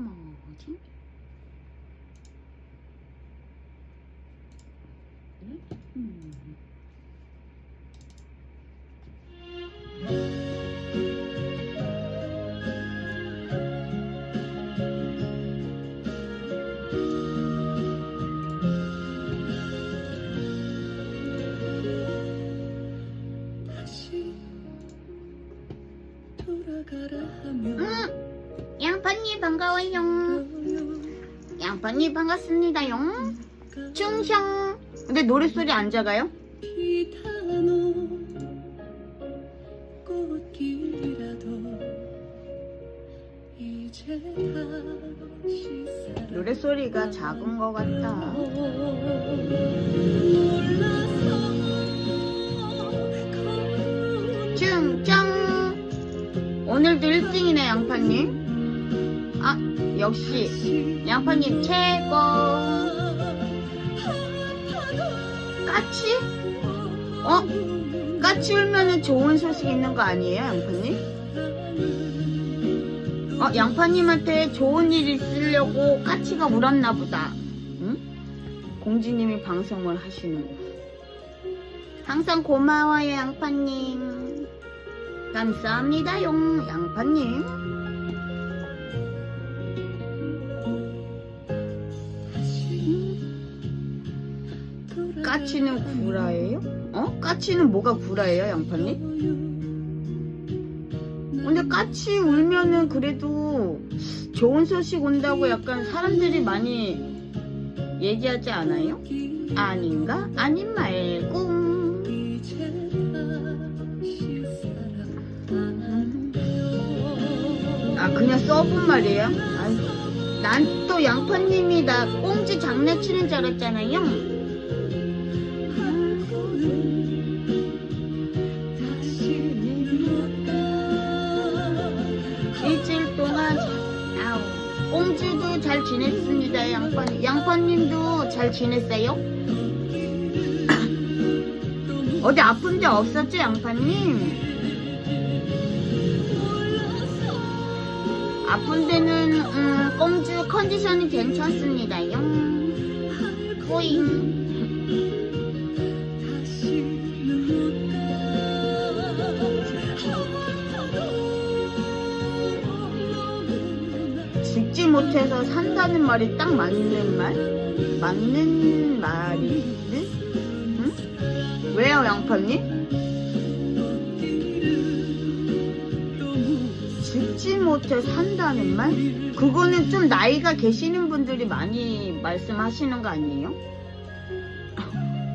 원래 반가워요. 양파님 반갑습니다요. 충성. 근데 노랫소리 안 작아요? 노랫소리가 작은 것 같다. 충성. 오늘도 1등이네 양파님. 아 역시 양파님 최고. 까치? 어? 까치 울면은 좋은 소식 있는 거 아니에요 양파님? 어 양파님한테 좋은 일 있으려고 까치가 울었나 보다. 응? 공주님이 방송을 하시는 거. 항상 고마워요 양파님. 감사합니다 용 양파님. 까치는 구라예요? 어? 까치는 뭐가 구라예요, 양파님? 근데 까치 울면은 그래도 좋은 소식 온다고 약간 사람들이 많이 얘기하지 않아요? 아닌가? 아닌 말고. 아, 그냥 써본 말이에요? 난 또 양파님이 나 꽁지 장난치는 줄 알았잖아요? 잘 지냈습니다 양파님 양파님도 잘 지냈어요? 어디 아픈 데 없었죠 양파님? 아픈 데는 음, 꽁주 컨디션이 괜찮습니다요 코잉 못해서 산다는 말이 딱 맞는 말? 맞는 말이? 응? 응? 왜요, 양파님? 죽지 못해 산다는 말? 그거는 좀 나이가 계시는 분들이 많이 말씀하시는 거 아니에요?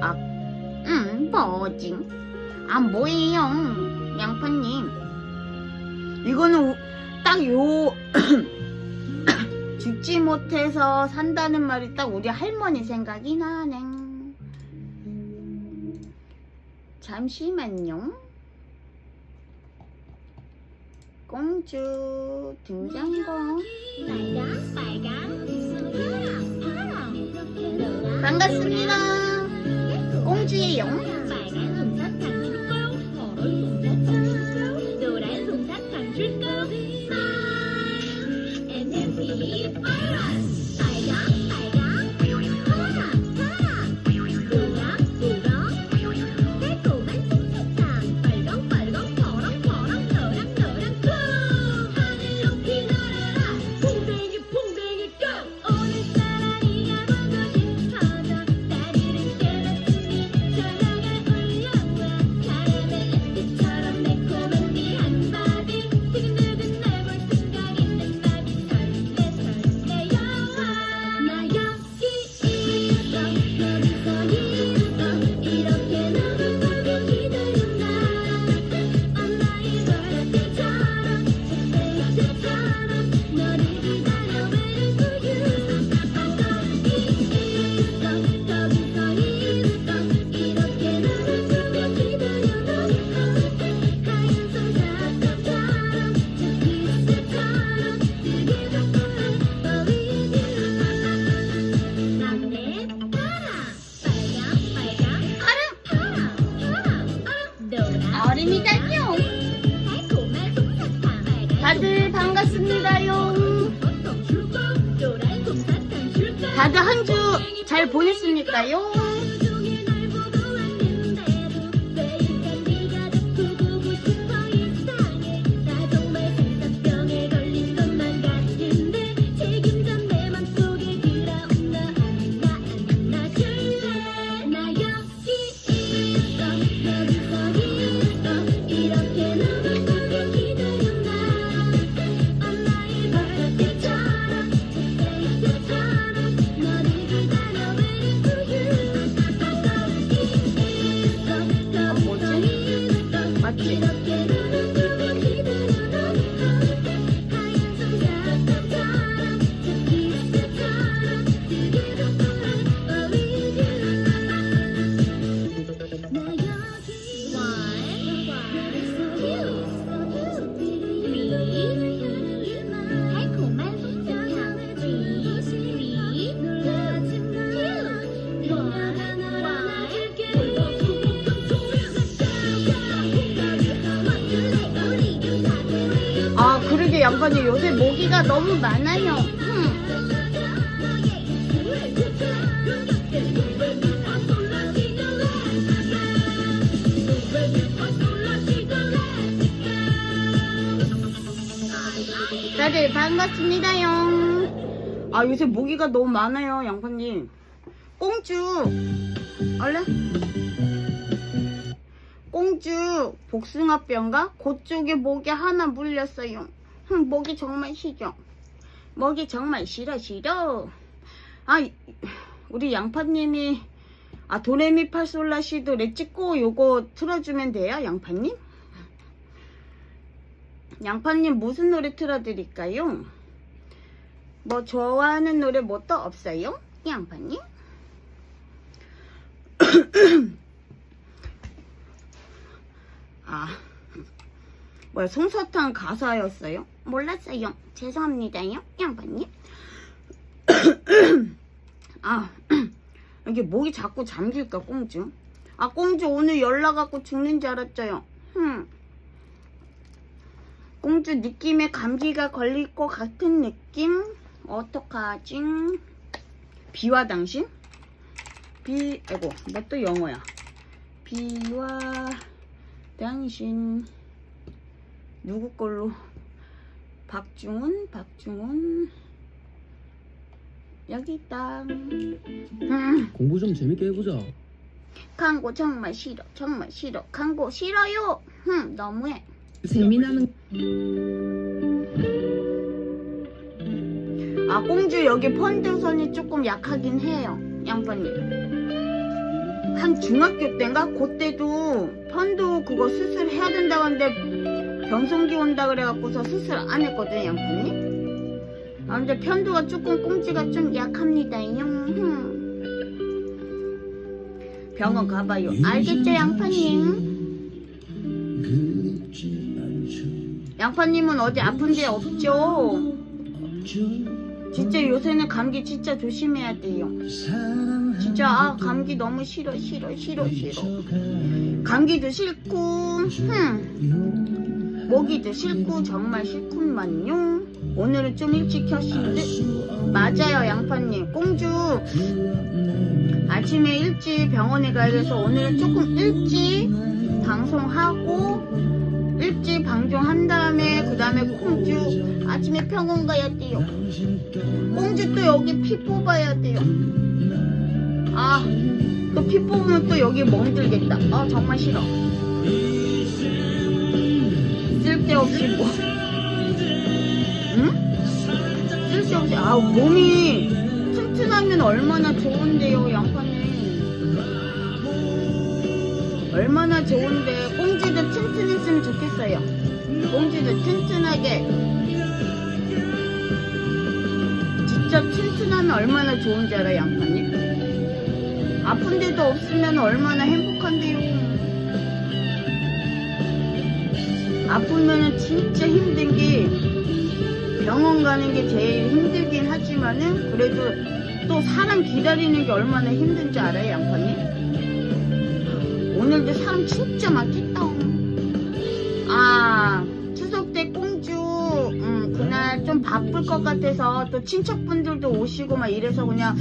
아, 음, 뭐지? 아, 뭐예요, 양파님? 이거는 딱 요, 죽지 못해서 산다는 말이 딱 우리 할머니 생각이 나네. 잠시만요. 공주 등장고 반갑습니다. 공주예요. 잘 보냈습니까요? 모기가 너무 많아요. 흠. 다들 반갑습니다요. 아 요새 모기가 너무 많아요 양반님. 꽁주 얼른. 꽁주 복숭아병가 그쪽에 모기 하나 물렸어요. 흠, 모기 정말 싫어. 모기 정말 싫어 싫어. 아 이- 우리 양파님이 아 도레미파솔라시도 레 찍고 요거 틀어주면 돼요 양파님? 양파님 무슨 노래 틀어드릴까요? 뭐 좋아하는 노래 뭐 또 없어요? 양파님? 아, 뭐야, 송사탕 가사였어요? 몰랐어요. 죄송합니다요, 양반님. 아, 이게 목이 자꾸 잠길까, 꽁주? 아, 꽁주 오늘 연락 갖고 죽는 줄 알았죠요. 흠. 꽁주 느낌에 감기가 걸릴 것 같은 느낌? 어떡하지? 비와 당신? 비, 아이고, 뭐또 영어야. 비와 당신 누구 걸로 박중훈 박중훈. 여기 있다. 음, 공부 좀 재밌게 해보자. 광고 정말 싫어 정말 싫어. 광고 싫어요. 흠 너무해. 세미나는 아 공주 여기 펀드선이 조금 약하긴 해요 양반님. 한 중학교 때인가? 그때도 펀드 그거 수술해야 된다고 하는데 병성기 온다 그래갖고서 수술 안 했거든 양반님 아 근데 편도가 조금 꽁지가 좀 약합니다. 용 병원 가봐요. 알겠죠 양파님? 양파님은 어디 아픈 데 없죠? 진짜 요새는 감기 진짜 조심해야 돼요. 진짜 아 감기 너무 싫어 싫어 싫어 싫어. 감기도 싫고 흠 모기도 싫고 정말 싫구만요. 오늘은 좀 일찍 켰는데 맞아요 양파님 꽁주 아침에 일찍 병원에 가야 돼서 오늘은 조금 일찍 방송하고 일찍 방송한 다음에 그 다음에 꽁주 아침에 병원 가야 돼요. 꽁주 또 여기 피 뽑아야 돼요. 아, 또 피 뽑으면 또 여기 멍들겠다. 아, 정말 싫어. 쓸데 없이 뭐. 응? 쓸데 없이, 아, 몸이 튼튼하면 얼마나 좋은데요, 양파님. 얼마나 좋은데, 꽁주도 튼튼했으면 좋겠어요. 꽁주도 튼튼하게. 진짜 튼튼하면 얼마나 좋은 줄 알아요, 양파님? 아픈 데도 없으면 얼마나 행복한데요. 아프면은 진짜 힘든 게 병원 가는 게 제일 힘들긴 하지만은 그래도 또 사람 기다리는 게 얼마나 힘든지 알아요, 양파님? 오늘도 사람 진짜 많겠다. 아, 추석 때 꽁주 제가 좀 바쁠 것 같아서 또 친척분들도 오시고 막 이래서 그냥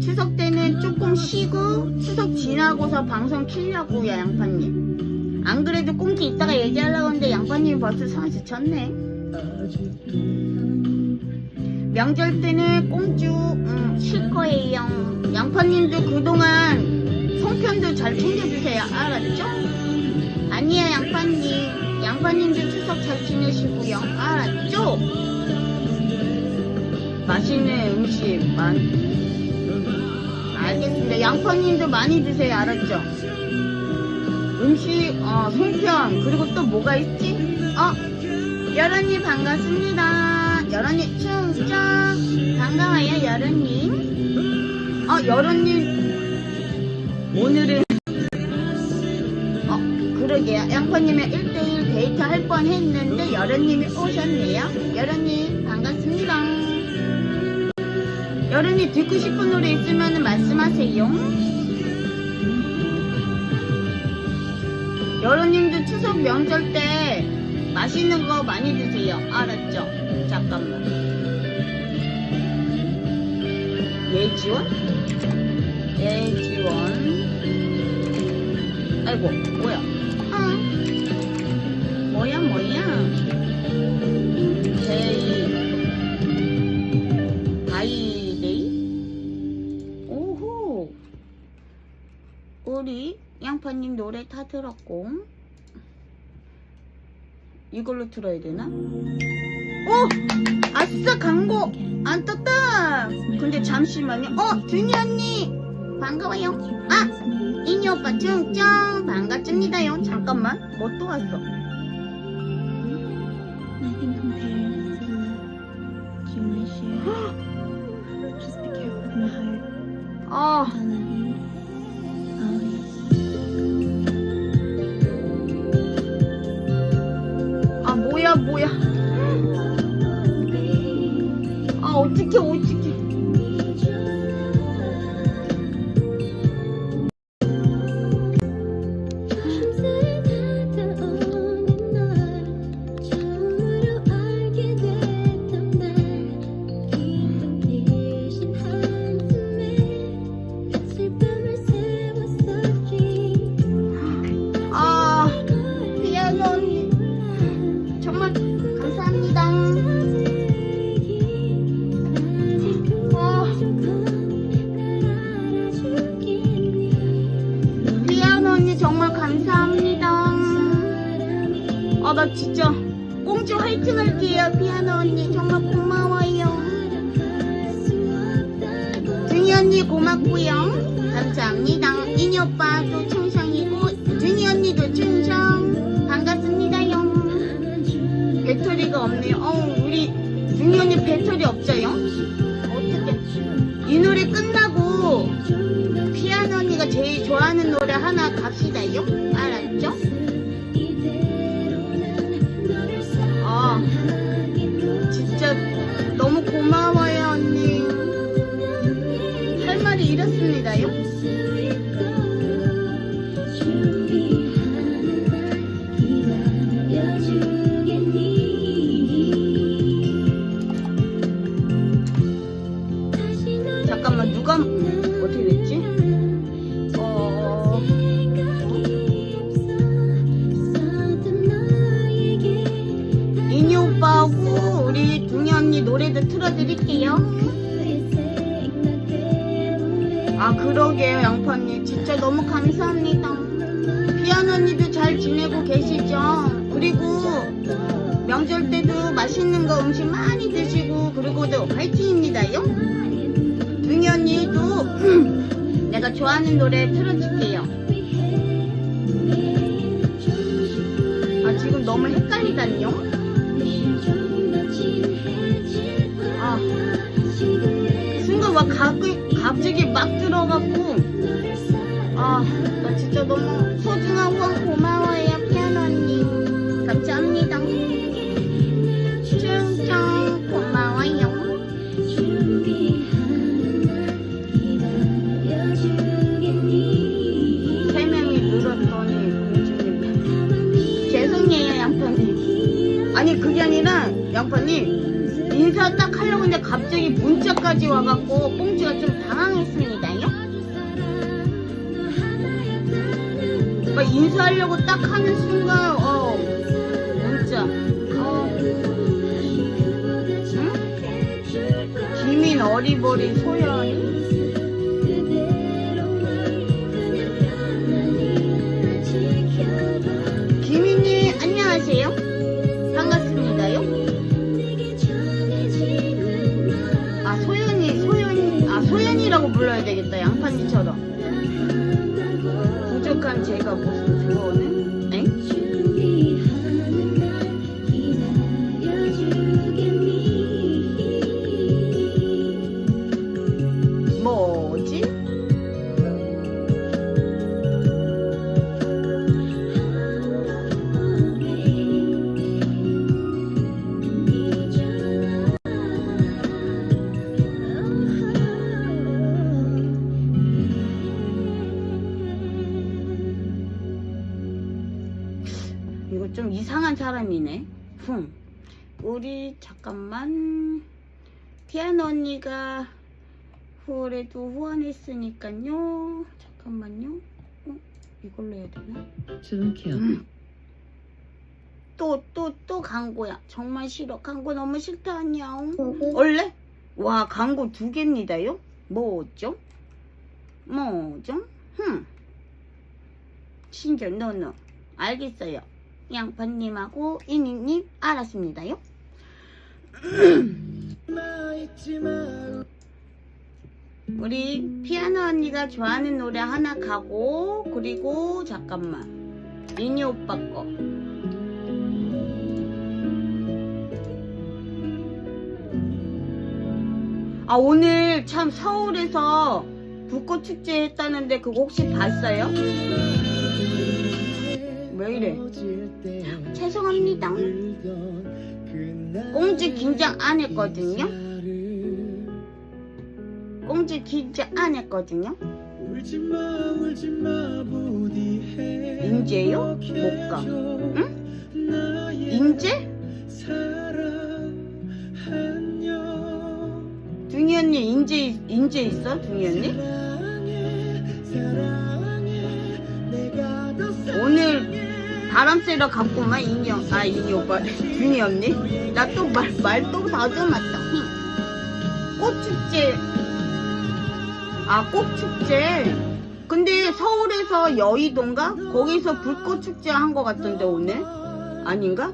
추석 때는 조금 쉬고 추석 지나고서 방송 키려고요 양파님 안 그래도 꽁지 이따가 얘기하려고 했는데 양파님이 벌써 상시 쳤네. 명절 때는 꽁주 음, 쉴 거예요. 양파님도 그동안 송편도 잘 챙겨주세요. 알았죠? 아니야 양파님. 양파님도 추석 잘 지내시고요. 알았죠? 맛있는 음식 많 알겠습니다. 양파님도 많이 드세요. 알았죠? 음식 어 송편 그리고 또 뭐가 있지? 어 여러님 반갑습니다 여러님 충청 반가워요 여러님 어 여러님 오늘은 어, 그러게요. 양파님의 1대1 데이트 할 뻔 했는데, 여러님이 오셨네요. 여러님, 반갑습니다. 여러님, 듣고 싶은 노래 있으면 말씀하세요. 여러님도 추석 명절 때 맛있는 거 많이 드세요. 알았죠? 잠깐만. 예지원? 예지원. 아이고 뭐야 아 뭐야 뭐야 데이 바이데이 오호 우리 양파님 노래 다 들었고. 이걸로 들어야 되나? 오! 아싸 광고! 안 떴다! 근데 잠시만요. 어 준이 언니! 반가워요. 아! 이니 오빠 짱짱 반갑습니다요. 잠깐만. 뭐 또 왔어? Nothing 뭐야? 아 어떡해 어떡해 나 진짜 꽁주 화이팅 할게요 피아노 언니. 정말 고마워요. 준이 언니 고맙고요. 감사합니다. 이니 오빠도 충성이고 준이 언니도 충성. 반갑습니다요. 배터리가 없네요. 어 우리 준이 언니 배터리 없어요? 어떻게 이 노래 끝나고 피아노 언니가 제일 좋아하는 노래 하나 갑시다요 고마워요 언니. 할 말이 이렇습니다요 때도 맛있는 거 음식 많이 드시고 그리고도 화이팅입니다요. 둥이 언니도 내가 좋아하는 노래 틀어줄게요. 아 지금 너무 헷갈리다니요? 아 순간 막 갑자기, 갑자기 막 들어갖고 아나 진짜 너무 소중하고 고마워요 피아노 언니. 감사합니다 양파님 인사 딱 하려고 했는데 갑자기 문자까지 와갖고 꽁지가 좀 당황했습니다요. 막 인사하려고 딱 하는 순간 어 문자 어 응? 김인 어리버리 소연 아 소연이라고 불러야 되겠다 양판지처럼 부족한 제가 그거는 엥? 이거 좀 이상한 사람이네. 흠. 우리 잠깐만 피아노 언니가 후월에도 후원했으니까요. 잠깐만요. 어? 이걸로 해야 되나? 수능키야. 또또 또 광고야. 정말 싫어. 광고 너무 싫다 안녕. 원래? 와 광고 두 개입니다요. 뭐죠? 뭐죠? 흠. 신전 너너 알겠어요. 양파님하고 이니님 알았습니다요. 우리 피아노 언니가 좋아하는 노래 하나 가고 그리고 잠깐만 이니 오빠 거 아 오늘 참 서울에서 불꽃 축제 했다는데 그거 혹시 봤어요? 왜 이래? 죄송합니다. 꽁지 긴장 안 했거든요. 꽁지 긴장 안 했거든요. 인제요? 못 가. 응? 인제? 둥이 언니 인제 인제 있어? 둥이 언니? 오늘 바람 쐬러 갔구만 이니 형, 아 이니 오빠. 둥이 언니? 나 또 말말또 다듬었다. 꽃축제. 아 꽃축제? 근데 서울에서 여의도인가? 거기서 불꽃 축제 한 거 같던데 오늘? 아닌가?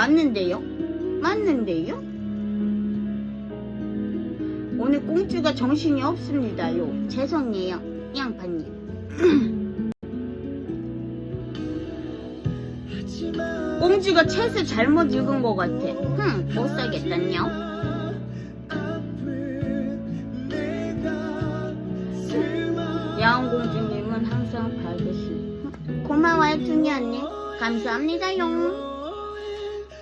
맞는데요? 맞는데요? 오늘 꽁주가 정신이 없습니다요. 죄송해요, 양파님. 꽁주가 책을 잘못 읽은 것 같아. 흠, 못 사겠다냐? 야옹공주님은 항상 밝으시. 고마워요, 둥이 언니. 감사합니다요.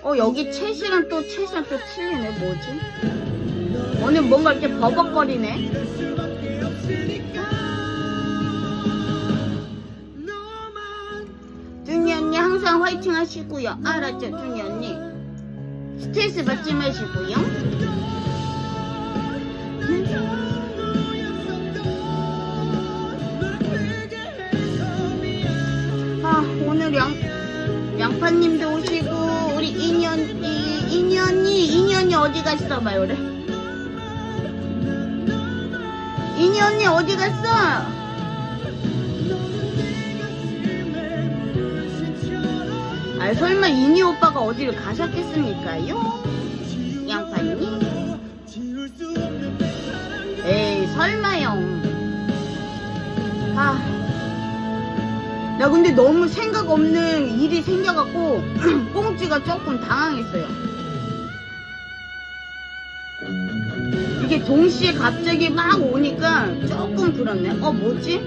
어, 여기 채시랑 또 채시랑 또 틀리네. 뭐지? 오늘 뭔가 이렇게 버벅거리네. 둥이 언니 항상 화이팅 하시고요. 알았죠, 둥이 언니? 스트레스 받지 마시고요. 아, 오늘 양, 양파님도 오시고, 인연이, 인연이 어디 갔어? 인이 언니 어디 갔어? 아, 설마 이니 오빠가 어디를 가셨겠습니까요? 양파님? 에이, 설마요. 아, 나 근데 너무 생각 없는 일이 생겨갖고 꽁지가 조금 당황했어요. 이게 동시에 갑자기 막 오니까 조금 그렇네. 어, 뭐지?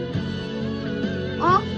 어?